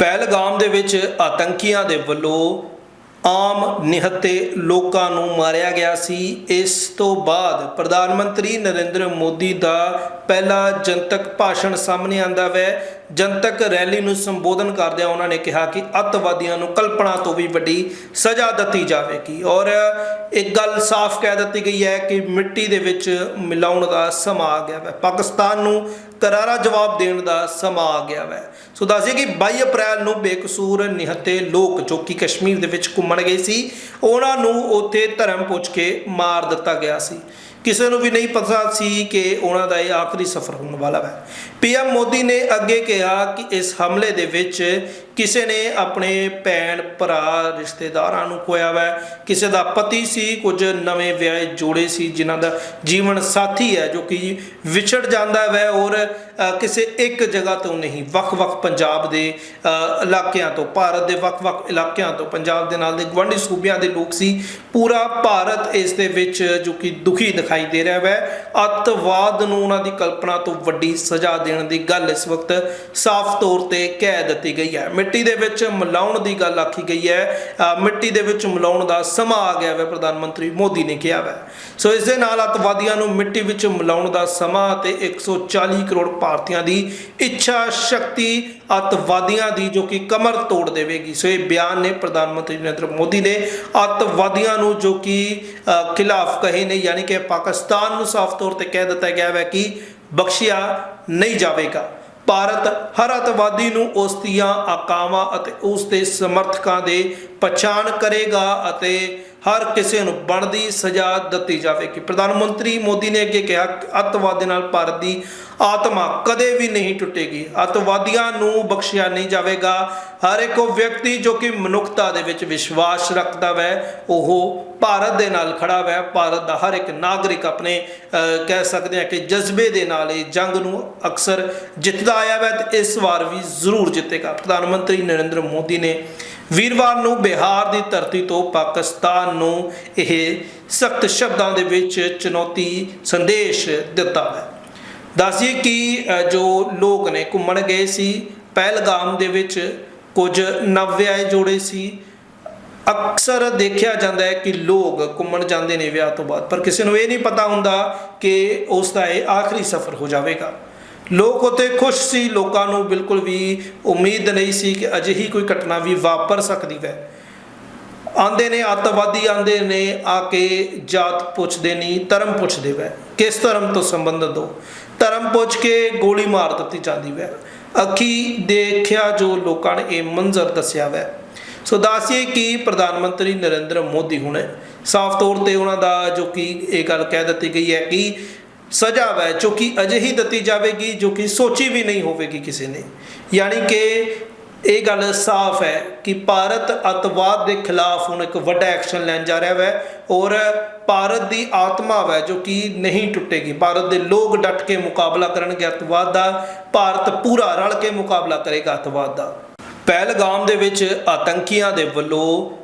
ਪਹਿਲਗਾਮ ਦੇ ਵਿੱਚ ਆਤੰਕੀਆਂ ਦੇ ਵੱਲੋਂ ਆਮ ਨਿਹੱਤੇ ਲੋਕਾਂ ਨੂੰ ਮਾਰਿਆ ਗਿਆ ਸੀ। ਇਸ ਤੋਂ ਬਾਅਦ ਪ੍ਰਧਾਨ ਮੰਤਰੀ ਨਰਿੰਦਰ ਮੋਦੀ ਦਾ ਪਹਿਲਾ ਜਨਤਕ ਭਾਸ਼ਣ ਸਾਹਮਣੇ ਆਂਦਾ ਵੈ। ਜਨਤਕ ਰੈਲੀ ਨੂੰ ਸੰਬੋਧਨ ਕਰਦਿਆਂ ਉਹਨਾਂ ਨੇ ਕਿਹਾ ਕਿ ਅੱਤਵਾਦੀਆਂ ਨੂੰ ਕਲਪਨਾ ਤੋਂ ਵੀ ਵੱਡੀ ਸਜ਼ਾ ਦਿੱਤੀ ਜਾਵੇਗੀ। ਔਰ ਇੱਕ ਗੱਲ ਸਾਫ਼ ਕਹਿ ਦਿੱਤੀ ਗਈ ਹੈ ਕਿ ਮਿੱਟੀ ਦੇ ਵਿੱਚ ਮਿਲਾਉਣ ਦਾ ਸਮਾਂ ਆ ਗਿਆ ਹੈ ਪਾਕਿਸਤਾਨ ਨੂੰ ਕਰਾਰਾ ਜਵਾਬ ਦੇਣ ਦਾ ਸਮਾਂ ਆ ਗਿਆ ਹੈ ਸੋ ਦੱਸਿਆ ਕਿ 22 ਅਪ੍ਰੈਲ ਨੂੰ ਬੇਕਸੂਰ ਨਿਹੱਤੇ ਲੋਕ ਜੋ ਕਿ ਕਸ਼ਮੀਰ ਦੇ ਵਿੱਚ ਘੁੰਮਣ ਗਏ ਸੀ, ਉਹਨਾਂ ਨੂੰ ਉੱਥੇ ਧਰਮ ਪੁੱਛ ਕੇ ਮਾਰ ਦਿੱਤਾ ਗਿਆ ਸੀ। ਕਿਸੇ ਨੂੰ ਵੀ ਨਹੀਂ ਪਤਾ ਸੀ ਕਿ ਉਹਨਾਂ ਦਾ ਇਹ ਆਖਰੀ ਸਫ਼ਰ ਹੋਣ ਵਾਲਾ ਹੈ। ਪੀਐਮ ਮੋਦੀ ਨੇ ਅੱਗੇ ਕਿਹਾ ਕਿ ਇਸ ਹਮਲੇ ਦੇ ਵਿੱਚ ਕਿਸੇ ਨੇ ਆਪਣੇ ਭੈਣ, ਭਰਾ, ਰਿਸ਼ਤੇਦਾਰਾਂ ਨੂੰ ਖੋਇਆ ਹੈ ਕਿਸੇ ਦਾ ਪਤੀ ਸੀ, ਕੁਝ ਨਵੇਂ ਵਿਆਹੇ ਜੋੜੇ ਸੀ, ਜਿਨ੍ਹਾਂ ਦਾ ਜੀਵਨ ਸਾਥੀ ਹੈ, ਜੋ ਕਿ ਵਿਛੜ ਜਾਂਦਾ ਹੈ ਔਰ ਕਿਸੇ ਇੱਕ ਜਗ੍ਹਾ ਤੋਂ ਨਹੀਂ, ਵੱਖ-ਵੱਖ ਪੰਜਾਬ ਦੇ ਇਲਾਕਿਆਂ ਤੋਂ, ਭਾਰਤ ਦੇ ਵੱਖ-ਵੱਖ ਇਲਾਕਿਆਂ ਤੋਂ, ਪੰਜਾਬ ਦੇ ਨਾਲ ਦੇ ਗਵੰਡੀ ਸੂਬਿਆਂ ਦੇ ਲੋਕ ਸੀ। ਪੂਰਾ ਭਾਰਤ ਇਸ ਦੇ ਵਿੱਚ ਜੋ ਕਿ ਦੁਖੀ ਦਿਖਾਈ ਦੇ ਰਿਹਾ ਹੈ ਅੱਤਵਾਦ ਨੂੰ ਉਹਨਾਂ ਦੀ ਕਲਪਨਾ ਤੋਂ ਵੱਡੀ ਸਜ਼ਾ ਦੇਣ ਦੀ ਗੱਲ ਇਸ ਵਕਤ ਸਾਫ਼ ਤੌਰ ਤੇ ਕਹਿ ਦਿੱਤੀ ਗਈ ਹੈ। ਮਿੱਟੀ ਦੇ ਵਿੱਚ ਮਿਲਾਉਣ ਦੀ ਗੱਲ ਆਖੀ ਗਈ ਹੈ। ਮਿੱਟੀ ਦੇ ਵਿੱਚ ਮਿਲਾਉਣ ਦਾ ਸਮਾਂ ਆ ਗਿਆ ਹੈ ਪ੍ਰਧਾਨ ਮੰਤਰੀ ਮੋਦੀ ਨੇ ਕਿਹਾ ਹੈ ਸੋ ਇਸ ਦੇ ਨਾਲ ਅੱਤਵਾਦੀਆਂ ਨੂੰ ਮਿੱਟੀ ਵਿੱਚ ਮਿਲਾਉਣ ਦਾ ਸਮਾਂ ਤੇ 140 ਕਰੋੜ ਭਾਰਤੀਆਂ ਦੀ ਇੱਛਾ ਸ਼ਕਤੀ ਅੱਤਵਾਦੀਆਂ ਦੀ ਜੋ ਕਿ ਕਮਰ ਤੋੜ ਦੇਵੇਗੀ। ਸੋ ਇਹ ਬਿਆਨ ਨੇ ਪ੍ਰਧਾਨ ਮੰਤਰੀ ਨਰਿੰਦਰ ਮੋਦੀ ਨੇ ਅੱਤਵਾਦੀਆਂ ਨੂੰ ਜੋ ਕਿ ਖਿਲਾਫ ਕਹੇ ਨੇ, ਯਾਨੀ ਕਿ ਪਾਕਿਸਤਾਨ ਨੂੰ ਸਾਫ਼ ਤੌਰ ਤੇ ਕਹਿ ਦਿੱਤਾ ਗਿਆ ਹੈ ਕਿ ਬਖਸ਼ਿਆ ਨਹੀਂ ਜਾਵੇਗਾ। ਭਾਰਤ ਹਰ ਅੱਤਵਾਦੀ ਨੂੰ ਉਸ ਦੀਆਂ ਆਕਾਵਾਂ ਅਤੇ ਉਸ ਦੇ ਸਮਰਥਕਾਂ ਦੇ ਪਛਾਣ ਕਰੇਗਾ ਅਤੇ ਹਰ ਕਿਸੇ ਨੂੰ ਬਣਦੀ ਸਜ਼ਾ ਦਿੱਤੀ ਜਾਵੇਗੀ ਪ੍ਰਧਾਨ ਮੰਤਰੀ ਮੋਦੀ ਨੇ ਅੱਗੇ ਕਿਹਾ ਕਿ ਅੱਤਵਾਦ ਦੇ ਨਾਲ ਭਾਰਤ ਦੀ ਆਤਮਾ ਕਦੇ ਵੀ ਨਹੀਂ ਟੁੱਟੇਗੀ। ਅੱਤਵਾਦੀਆਂ ਨੂੰ ਬਖਸ਼ਿਆ ਨਹੀਂ ਜਾਵੇਗਾ। ਹਰ ਇੱਕ ਉਹ ਵਿਅਕਤੀ ਜੋ ਕਿ ਮਨੁੱਖਤਾ ਦੇ ਵਿੱਚ ਵਿਸ਼ਵਾਸ ਰੱਖਦਾ ਹੈ ਉਹ ਭਾਰਤ ਦੇ ਨਾਲ ਖੜਾ ਹੈ ਭਾਰਤ ਦਾ ਹਰ ਇੱਕ ਨਾਗਰਿਕ ਆਪਣੇ ਅਹ, ਕਹਿ ਸਕਦੇ ਆ ਕਿ ਜਜ਼ਬੇ ਦੇ ਨਾਲ ਇਹ ਜੰਗ ਨੂੰ ਅਕਸਰ ਜਿੱਤਦਾ ਆਇਆ ਹੈ ਤੇ ਇਸ ਵਾਰ ਵੀ ਜ਼ਰੂਰ ਜਿੱਤੇਗਾ। ਪ੍ਰਧਾਨ ਮੰਤਰੀ ਨਰਿੰਦਰ ਮੋਦੀ ਨੇ ਵੀਰਵਾਰ ਨੂੰ ਬਿਹਾਰ ਦੀ ਧਰਤੀ ਤੋਂ ਪਾਕਿਸਤਾਨ ਨੂੰ ਇਹ ਸਖਤ ਸ਼ਬਦਾਂ ਦੇ ਵਿੱਚ ਚੁਣੌਤੀ ਸੰਦੇਸ਼ ਦਿੱਤਾ ਹੈ। ਦੱਸੀਏ ਕਿ ਜੋ ਲੋਕ ਨੇ ਘੁੰਮਣ ਗਏ ਸੀ, ਪਹਿਲਗਾਮ ਦੇ ਵਿੱਚ ਕੁਝ ਨਵਵਿਆਹੇ ਜੋੜੇ ਸੀ। ਅਕਸਰ ਦੇਖਿਆ ਜਾਂਦਾ ਹੈ ਕਿ ਲੋਕ ਘੁੰਮਣ ਜਾਂਦੇ ਨੇ ਵਿਆਹ ਤੋਂ ਬਾਅਦ, ਪਰ ਕਿਸੇ ਨੂੰ ਇਹ ਨਹੀਂ ਪਤਾ ਹੁੰਦਾ ਕਿ ਉਸ ਦਾ ਇਹ ਆਖਰੀ ਸਫ਼ਰ ਹੋ ਜਾਵੇਗਾ। ਲੋਕ ਉਤੇ ਖੁਸ਼ ਸੀ, ਲੋਕਾਂ ਨੂੰ ਬਿਲਕੁਲ ਵੀ ਉਮੀਦ ਨਹੀਂ ਸੀ ਕਿ ਅਜਿਹੀ ਕੋਈ ਘਟਨਾ ਵੀ ਵਾਪਰ ਸਕਦੀ ਹੈ। ਆਂਦੇ ਨੇ, ਅੱਤਵਾਦੀ ਆਂਦੇ ਨੇ, ਆ ਕੇ ਜਾਤ ਪੁੱਛਦੇ ਨਹੀਂ ਧਰਮ ਪੁੱਛਦੇ ਵੈ। ਕਿਸ ਧਰਮ ਤੋਂ ਸੰਬੰਧਿਤ ਹੋ? ਧਰਮ ਪੁੱਛ ਕੇ ਗੋਲੀ ਮਾਰ ਦਿੱਤੀ ਜਾਂਦੀ ਵੈ। ਅੱਖੀ ਦੇਖਿਆ ਜੋ ਲੋਕਾਂ ਨੇ ਇਹ ਮੰਜ਼ਰ ਦੱਸਿਆ ਵੈ। ਸੋ ਦੱਸੀਏ ਕਿ ਪ੍ਰਧਾਨ ਮੰਤਰੀ ਨਰਿੰਦਰ ਮੋਦੀ ਹੁਣੇ ਸਾਫ਼ ਤੌਰ ਤੇ ਉਹਨਾਂ ਦਾ ਜੋ ਕਿ ਇਹ ਗੱਲ ਕਹਿ ਦਿੱਤੀ ਗਈ ਹੈ ਕਿ ਸਜ਼ਾ ਹੈ ਜੋ ਕਿ ਅਜਿਹੀ ਦਿੱਤੀ ਜਾਵੇਗੀ, ਜੋ ਕਿ ਸੋਚੀ ਵੀ ਨਹੀਂ ਹੋਵੇਗੀ ਕਿਸੇ ਨੇ। ਯਾਨੀ ਕਿ ਇਹ ਗੱਲ ਸਾਫ਼ ਹੈ ਕਿ ਭਾਰਤ ਅਤਵਾਦ ਦੇ ਖਿਲਾਫ ਹੁਣ ਇੱਕ ਵੱਡਾ ਐਕਸ਼ਨ ਲੈਣ ਜਾ ਰਿਹਾ ਹੈ ਔਰ ਭਾਰਤ ਦੀ ਆਤਮਾ ਹੈ ਜੋ ਕਿ ਨਹੀਂ ਟੁੱਟੇਗੀ। ਭਾਰਤ ਦੇ ਲੋਕ ਡਟ ਕੇ ਮੁਕਾਬਲਾ ਕਰਨਗੇ ਅਤਵਾਦ ਦਾ, ਭਾਰਤ ਪੂਰਾ ਰਲ ਕੇ ਮੁਕਾਬਲਾ ਕਰੇਗਾ ਅਤਵਾਦ ਦਾ। ਪਹਿਲਗਾਮ ਦੇ ਵਿੱਚ ਆਤੰਕੀਆਂ ਦੇ ਵੱਲੋਂ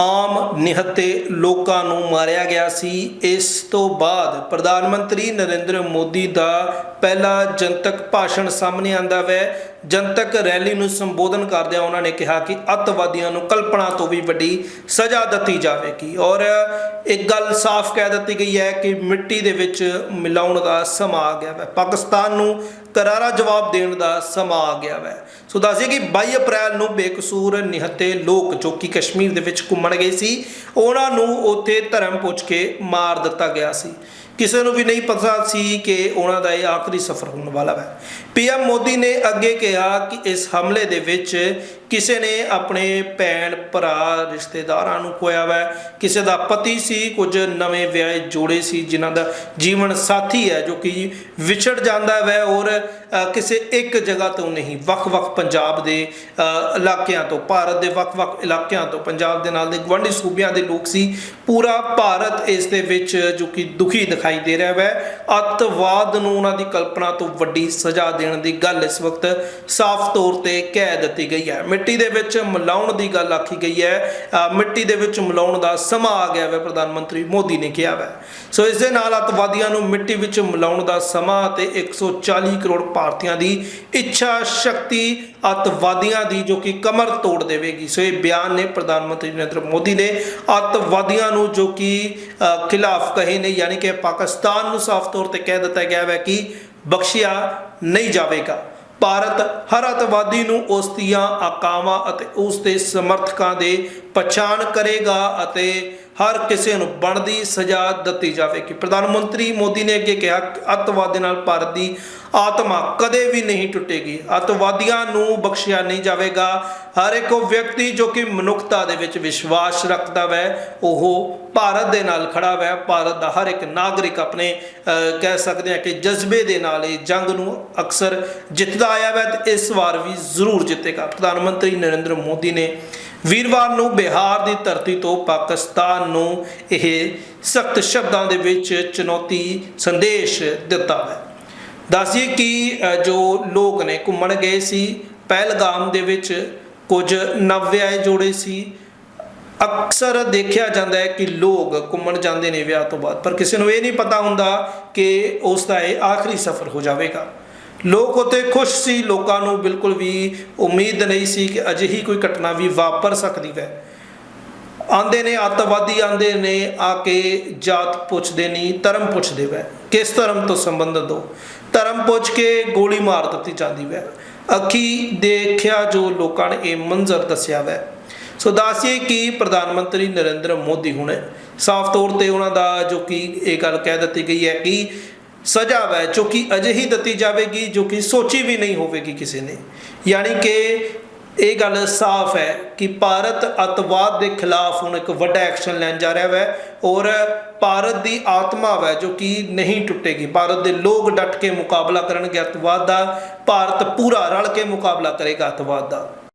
ਆਮ ਨਿਹੱਤੇ ਲੋਕਾਂ ਨੂੰ ਮਾਰਿਆ ਗਿਆ ਸੀ। ਇਸ ਤੋਂ ਬਾਅਦ ਪ੍ਰਧਾਨ ਮੰਤਰੀ ਨਰਿੰਦਰ ਮੋਦੀ ਦਾ ਪਹਿਲਾ ਜਨਤਕ ਭਾਸ਼ਣ ਸਾਹਮਣੇ ਆਂਦਾ ਵੈ। ਜਨਤਕ ਰੈਲੀ ਨੂੰ ਸੰਬੋਧਨ ਕਰਦਿਆਂ ਉਹਨਾਂ ਨੇ ਕਿਹਾ ਕਿ ਅੱਤਵਾਦੀਆਂ ਨੂੰ ਕਲਪਨਾ ਤੋਂ ਵੀ ਵੱਡੀ ਸਜ਼ਾ ਦਿੱਤੀ ਜਾਵੇਗੀ। ਔਰ ਇੱਕ ਗੱਲ ਸਾਫ਼ ਕਹਿ ਦਿੱਤੀ ਗਈ ਹੈ ਕਿ ਮਿੱਟੀ ਦੇ ਵਿੱਚ ਮਿਲਾਉਣ ਦਾ ਸਮਾਂ ਆ ਗਿਆ ਹੈ ਪਾਕਿਸਤਾਨ ਨੂੰ ਕਰਾਰਾ ਜਵਾਬ ਦੇਣ ਦਾ ਸਮਾਂ ਆ ਗਿਆ ਹੈ ਸੋ ਦੱਸਿਆ ਕਿ 22 ਅਪ੍ਰੈਲ ਨੂੰ ਬੇਕਸੂਰ ਨਿਹੱਤੇ ਲੋਕ ਜੋ ਕਿ ਕਸ਼ਮੀਰ ਦੇ ਵਿੱਚ ਘੁੰਮਣ ਗਏ ਸੀ, ਉਹਨਾਂ ਨੂੰ ਉੱਥੇ ਧਰਮ ਪੁੱਛ ਕੇ ਮਾਰ ਦਿੱਤਾ ਗਿਆ ਸੀ। ਕਿਸੇ ਨੂੰ ਵੀ ਨਹੀਂ ਪਤਾ ਸੀ ਕਿ ਉਹਨਾਂ ਦਾ ਇਹ ਆਖਰੀ ਸਫ਼ਰ ਹੋਣ ਵਾਲਾ ਹੈ। ਪੀਐਮ ਮੋਦੀ ਨੇ ਅੱਗੇ ਕਿਹਾ ਕਿ ਇਸ ਹਮਲੇ ਦੇ ਵਿੱਚ ਕਿਸੇ ਨੇ ਆਪਣੇ ਭੈਣ, ਭਰਾ, ਰਿਸ਼ਤੇਦਾਰਾਂ ਨੂੰ ਖੋਇਆ ਵੈ। ਕਿਸੇ ਦਾ ਪਤੀ ਸੀ, ਕੁਝ ਨਵੇਂ ਵਿਆਹੇ ਜੋੜੇ ਸੀ, ਜਿਨ੍ਹਾਂ ਦਾ ਜੀਵਨ ਸਾਥੀ ਹੈ, ਜੋ ਕਿ ਵਿਛੜ ਜਾਂਦਾ ਵੈ ਔਰ ਕਿਸੇ ਇੱਕ ਜਗ੍ਹਾ ਤੋਂ ਨਹੀਂ, ਵੱਖ-ਵੱਖ ਪੰਜਾਬ ਦੇ ਇਲਾਕਿਆਂ ਤੋਂ, ਭਾਰਤ ਦੇ ਵੱਖ-ਵੱਖ ਇਲਾਕਿਆਂ ਤੋਂ, ਪੰਜਾਬ ਦੇ ਨਾਲ ਦੇ ਗਵੰਡੀ ਸੂਬਿਆਂ ਦੇ ਲੋਕ ਸੀ। ਪੂਰਾ ਭਾਰਤ ਇਸ ਦੇ ਵਿੱਚ, ਜੋ ਕਿ ਦੁਖੀ ਦਿਖਾਈ ਦੇ ਰਿਹਾ ਵੈ। ਅੱਤਵਾਦ ਨੂੰ ਉਹਨਾਂ ਦੀ ਕਲਪਨਾ ਤੋਂ ਵੱਡੀ ਸਜ਼ਾ ਦੇਣ ਦੀ ਗੱਲ ਇਸ ਵਕਤ ਸਾਫ਼ ਤੌਰ ਤੇ ਕਹਿ ਦਿੱਤੀ ਗਈ ਹੈ। ਮਿੱਟੀ ਦੇ ਵਿੱਚ ਮਿਲਾਉਣ ਦੀ ਗੱਲ ਆਖੀ ਗਈ ਹੈ। ਮਿੱਟੀ ਦੇ ਵਿੱਚ ਮਿਲਾਉਣ ਦਾ ਸਮਾਂ ਆ ਗਿਆ ਹੈ ਪ੍ਰਧਾਨ ਮੰਤਰੀ ਮੋਦੀ ਨੇ ਕਿਹਾ ਹੈ ਸੋ ਇਸ ਦੇ ਨਾਲ ਅੱਤਵਾਦੀਆਂ ਨੂੰ ਮਿੱਟੀ ਵਿੱਚ ਮਿਲਾਉਣ ਦਾ ਸਮਾਂ ਤੇ 140 ਕਰੋੜ ਭਾਰਤੀਆਂ ਦੀ ਇੱਛਾ ਸ਼ਕਤੀ ਅੱਤਵਾਦੀਆਂ ਦੀ ਜੋ ਕਿ ਕਮਰ ਤੋੜ ਦੇਵੇਗੀ। ਸੋ ਇਹ ਬਿਆਨ ਨੇ ਪ੍ਰਧਾਨ ਮੰਤਰੀ ਨਰਿੰਦਰ ਮੋਦੀ ਨੇ ਅੱਤਵਾਦੀਆਂ ਨੂੰ ਜੋ ਕਿ ਅ, ਖਿਲਾਫ ਕਹੇ ਨੇ ਯਾਨੀ ਕਿ ਪਾਕਿਸਤਾਨ ਨੂੰ ਸਾਫ਼ ਤੌਰ ਤੇ ਕਹਿ ਦਿੱਤਾ ਗਿਆ ਹੈ ਕਿ ਬਖਸ਼ਿਆ ਨਹੀਂ ਜਾਵੇਗਾ। ਭਾਰਤ ਹਰ ਅੱਤਵਾਦੀ ਨੂੰ ਉਸ ਦੀਆਂ ਆਕਾਵਾਂ ਅਤੇ ਉਸ ਦੇ ਸਮਰਥਕਾਂ ਦੇ ਪਛਾਣ ਕਰੇਗਾ ਅਤੇ ਹਰ ਕਿਸੇ ਨੂੰ ਬਣਦੀ ਸਜ਼ਾ ਦਿੱਤੀ ਜਾਵੇਗੀ ਪ੍ਰਧਾਨ ਮੰਤਰੀ ਮੋਦੀ ਨੇ ਅੱਗੇ ਕਿਹਾ ਕਿ ਅੱਤਵਾਦ ਨਾਲ ਭਾਰਤ ਦੀ ਆਤਮਾ ਕਦੇ ਵੀ ਨਹੀਂ ਟੁੱਟੇਗੀ। ਅੱਤਵਾਦੀਆਂ ਨੂੰ ਬਖਸ਼ਿਆ ਨਹੀਂ ਜਾਵੇਗਾ। ਹਰ ਇੱਕ ਉਹ ਵਿਅਕਤੀ ਜੋ ਕਿ ਮਨੁੱਖਤਾ ਦੇ ਵਿੱਚ ਵਿਸ਼ਵਾਸ ਰੱਖਦਾ ਹੈ ਉਹ ਭਾਰਤ ਦੇ ਨਾਲ ਖੜਾ ਹੈ ਭਾਰਤ ਦਾ ਹਰ ਇੱਕ ਨਾਗਰਿਕ ਆਪਣੇ ਕਹਿ ਸਕਦੇ ਹਾਂ ਕਿ ਜਜ਼ਬੇ ਦੇ ਨਾਲ ਇਹ ਜੰਗ ਨੂੰ ਅਕਸਰ ਜਿੱਤਦਾ ਆਇਆ ਹੈ ਤੇ ਇਸ ਵਾਰ ਵੀ ਜ਼ਰੂਰ ਜਿੱਤੇਗਾ। ਪ੍ਰਧਾਨ ਮੰਤਰੀ ਨਰਿੰਦਰ ਮੋਦੀ ਨੇ ਵੀਰਵਾਰ ਨੂੰ ਬਿਹਾਰ ਦੀ ਧਰਤੀ ਤੋਂ ਪਾਕਿਸਤਾਨ ਨੂੰ ਇਹ ਸਖਤ ਸ਼ਬਦਾਂ ਦੇ ਵਿੱਚ ਚੁਣੌਤੀ ਸੰਦੇਸ਼ ਦਿੱਤਾ ਹੈ। ਦੱਸੀਏ ਕਿ ਜੋ ਲੋਕ ਨੇ ਘੁੰਮਣ ਗਏ ਸੀ, ਪਹਿਲਗਾਮ ਦੇ ਵਿੱਚ ਕੁਝ ਨਵਵਿਆਹੇ ਜੋੜੇ ਸੀ। ਅਕਸਰ ਦੇਖਿਆ ਜਾਂਦਾ ਹੈ ਕਿ ਲੋਕ ਘੁੰਮਣ ਜਾਂਦੇ ਨੇ ਵਿਆਹ ਤੋਂ ਬਾਅਦ, ਪਰ ਕਿਸੇ ਨੂੰ ਇਹ ਨਹੀਂ ਪਤਾ ਹੁੰਦਾ ਕਿ ਉਸ ਦਾ ਇਹ ਆਖਰੀ ਸਫ਼ਰ ਹੋ ਜਾਵੇਗਾ। ਲੋਕ ਉਤੇ ਖੁਸ਼ ਸੀ, ਲੋਕਾਂ ਨੂੰ ਬਿਲਕੁਲ ਵੀ ਉਮੀਦ ਨਹੀਂ ਸੀ ਕਿ ਅਜਿਹੀ ਕੋਈ ਘਟਨਾ ਵੀ ਵਾਪਰ ਸਕਦੀ ਹੈ। ਆਂਦੇ ਨੇ, ਅੱਤਵਾਦੀ ਆਂਦੇ ਨੇ, ਆ ਕੇ ਜਾਤ ਪੁੱਛਦੇ ਨਹੀਂ ਧਰਮ ਪੁੱਛਦੇ ਵੈ। ਕਿਸ ਧਰਮ ਤੋਂ ਸੰਬੰਧਿਤ ਹੋ? ਧਰਮ ਪੁੱਛ ਕੇ ਗੋਲੀ ਮਾਰ ਦਿੱਤੀ ਜਾਂਦੀ ਵੈ। ਅੱਖੀ ਦੇਖਿਆ ਜੋ ਲੋਕਾਂ ਨੇ ਇਹ ਮੰਜ਼ਰ ਦੱਸਿਆ ਵੈ। ਸੋ ਦੱਸੀਏ ਕਿ ਪ੍ਰਧਾਨ ਮੰਤਰੀ ਨਰਿੰਦਰ ਮੋਦੀ ਹੁਣ ਸਾਫ਼ ਤੌਰ ਤੇ ਉਹਨਾਂ ਦਾ ਜੋ ਕਿ ਇਹ ਗੱਲ ਕਹਿ ਦਿੱਤੀ ਗਈ ਹੈ ਕਿ ਸਜ਼ਾ ਵੈ, ਜੋ ਕਿ ਅਜਿਹੀ ਦਿੱਤੀ ਜਾਵੇਗੀ, ਜੋ ਕਿ ਸੋਚੀ ਵੀ ਨਹੀਂ ਹੋਵੇਗੀ ਕਿਸੇ ਨੇ। ਯਾਨੀ ਕਿ ਇਹ ਗੱਲ ਸਾਫ਼ ਹੈ ਕਿ ਭਾਰਤ ਅਤਵਾਦ ਦੇ ਖਿਲਾਫ ਹੁਣ ਇੱਕ ਵੱਡਾ ਐਕਸ਼ਨ ਲੈਣ ਜਾ ਰਿਹਾ ਹੈ ਔਰ ਭਾਰਤ ਦੀ ਆਤਮਾ ਹੈ ਜੋ ਕਿ ਨਹੀਂ ਟੁੱਟੇਗੀ। ਭਾਰਤ ਦੇ ਲੋਕ ਡਟ ਕੇ ਮੁਕਾਬਲਾ ਕਰਨਗੇ ਅਤਵਾਦ ਦਾ, ਭਾਰਤ ਪੂਰਾ ਰਲ ਕੇ ਮੁਕਾਬਲਾ ਕਰੇਗਾ ਅਤਵਾਦ ਦਾ।